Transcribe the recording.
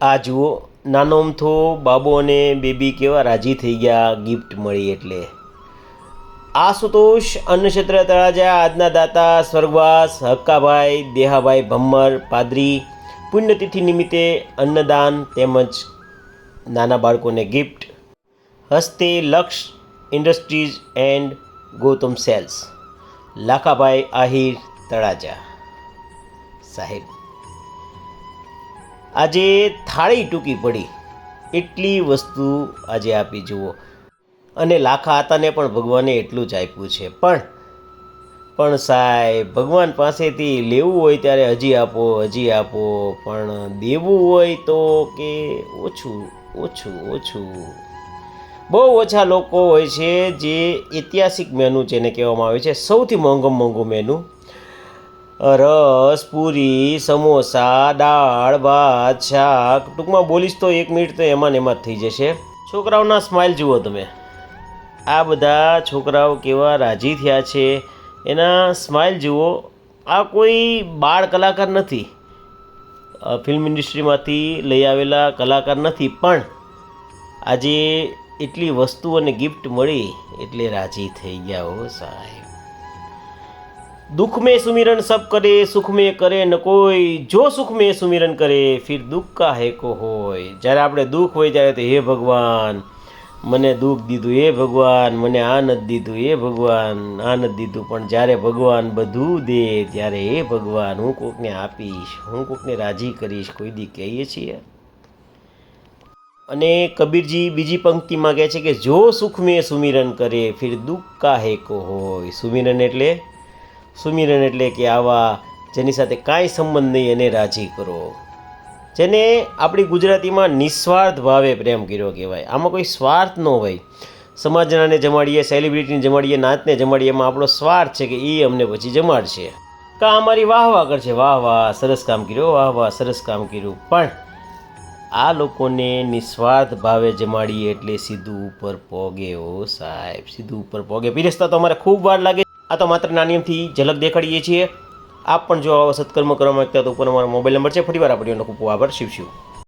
આ જુઓ નાનો અમથો બાબો અને બેબી કેવા રાજી થઈ ગયા ગિફ્ટ મળી એટલે. આશુતોષ અન્નક્ષેત્ર તળાજા, આજના દાતા સ્વર્ગવાસ, હક્કાભાઈ, દેહાભાઈ ભમ્મર, પાદરી, પુણ્યતિથિ નિમિત્તે અન્નદાન તેમજ નાના બાળકોને ગિફ્ટ હસ્તે Laksh industries and Gautam sales. Lakhabhai Ahir Talaja. સાહેબ. આજે થાળી ટૂંકી પડી. એટલી વસ્તુ આજે આપી, જુઓ. અને લાખા હતાને પણ ભગવાને એટલું જ આપ્યું છે. પણ પણ સાહેબ, ભગવાન પાસેથી લેવું હોય ત્યારે હજી આપો હજી આપો. પણ દેવું હોય તો કે ઓછું ઓછું ઓછું. બહુ ઓછા લોકો હોય છે જે ઐતિહાસિક મેનુ જેને કહેવામાં આવે છે, સૌથી મોંઘું મોંઘું મેનુ રસ પૂરી, સમોસા, દાળ, ભાત, શાક. ટૂંકમાં બોલીશ તો એક મિનિટ તો એમાં ને એમાં જ થઈ જશે. છોકરાઓના સ્માઇલ જુઓ તમે. આ બધા છોકરાઓ કેવા રાજી થયા છે. એના સ્માઇલ જુઓ. આ કોઈ બાળ કલાકાર નથી. ફિલ્મ ઇન્ડસ્ટ્રીમાંથી લઈ આવેલા કલાકાર નથી, પણ આજે એટલી વસ્તુ અને ગિફ્ટ મળી એટલે રાજી થઈ ગયા હો સાહેબ. दुख में सुमिरन सब करे सुख में કરે ન કોઈ જો સુખ में સુમિરન કરે ફિર દુઃખ કા હે કો હોય જ્યારે આપણે દુઃખ હોય ત્યારે તો હે ભગવાન મને દુઃખ દીધું હે ભગવાન મને આ નથી દીધું હે ભગવાન આ નથી દીધું પણ જ્યારે ભગવાન બધું દે ત્યારે હે ભગવાન હું કોકને આપીશ હું કોકને રાજી કરીશ કોઈ દી કહીએ છીએ અને કબીરજી બીજી પંક્તિમાં કહે છે કે જો સુખ મેં સુમિરન કરે ફિર દુઃખ કા હે કો હોય સુમિરન એટલે સુમિરન એટલે કે આવા જેની સાથે કાંઈ સંબંધ નહીં, એને રાજી કરો. જેને આપણી ગુજરાતીમાં નિસ્વાર્થ ભાવે પ્રેમ કર્યો કહેવાય. આમાં કોઈ સ્વાર્થ ન હોય. સમાજનાને જમાડીએ સેલિબ્રિટીને જમાડીએ, નાતને જમાડીએ, એમાં આપણો સ્વાર્થ છે કે એ અમને પછી જમાડશે. કા અમારી વાહ વાહ કરશે? વાહ વાહ, સરસ કામ કર્યું, વાહ વાહ, સરસ કામ કર્યું. પણ આ લોકોને નિસ્વાર્થ ભાવે જમાડીએ એટલે સીધું ઉપર પોગે ઓ સાહેબ. સીધું ઉપર પોગે. પીરસતા તો અમારે ખૂબ વાર લાગે આ તો માત્ર નાની અમથી ઝલક દેખાડીએ છીએ. આપ પણ જો આવા સત્કર્મ કરવા માંગતા તો ઉપર અમારો મોબાઈલ નંબર છે. ફરીવાર આપણે ખૂબ આભાર. શિવ શિવ